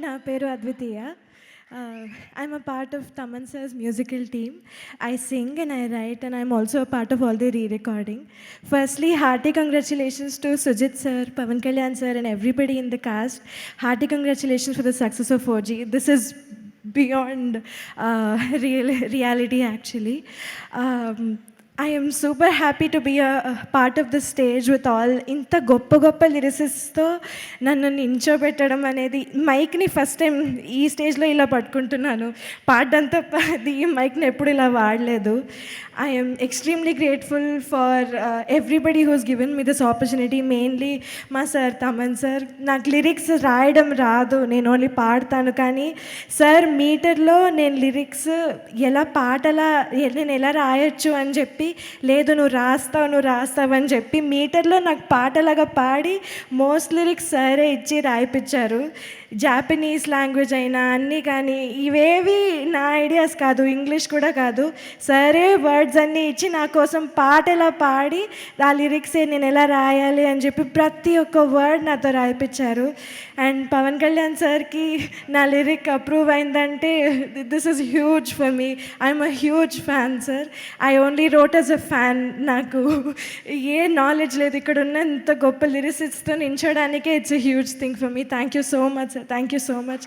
నా పేరు Advitiya. I'm a part of Thaman sir's musical team I sing and I write and I'm also part of all the re recording firstly hearty congratulations to Sujeeth sir Pawan Kalyan sir and everybody in the cast hearty congratulations for the success of four G this is beyond real reality actually I am super happy to be a part of the stage with all ఇంత గొప్ప గొప్ప లిరిసిస్తో నన్ను నించోబెట్టడం అనేది మైక్ని first time ఈ స్టేజ్లో ఇలా పట్టుకుంటున్నాను. పాడడం తప్ప ఈ మైక్ని ఎప్పుడు ఇలా వాడలేదు. I'm extremely grateful for everybody who's given me this opportunity mainly మా సార్ తమన్ సార్ నాకు లిరిక్స్ రాయడం రాదు. నేను ఓన్లీ పాడతాను. కానీ సార్ మీటర్లో నేను లిరిక్స్ ఎలా పాటలా నేను ఎలా రాయొచ్చు అని చెప్పి లేదు నువ్వు రాస్తావు నువ్వు రాస్తావు అని చెప్పి మీటర్లో నాకు పాటలాగా పాడి మోస్ట్ లిరిక్స్ సరే ఇచ్చి రాయిపించారు జాపనీస్ లాంగ్వేజ్ అయినా అన్నీ కానీ ఇవేవి నా ఐడియాస్ కాదు ఇంగ్లీష్ కూడా కాదు. సరే వర్డ్స్ అన్నీ ఇచ్చి నా కోసం పాటలా పాడి ఆ లిరిక్సే నేను ఎలా రాయాలి అని చెప్పి ప్రతి ఒక్క వర్డ్ నాతో రాయిపించారు అండ్ పవన్ కళ్యాణ్ సార్కి నా లిరిక్ అప్రూవ్ అయిందంటే this is huge for me I'm a huge fan sir I only wrote not as a fan నాకు ఏ నాలెడ్జ్ లేదు. ఇక్కడ ఉన్న ఇంత గొప్ప లిరిసిస్ట్తో నించడానికే it's a huge thing for me thank you so much thank you so much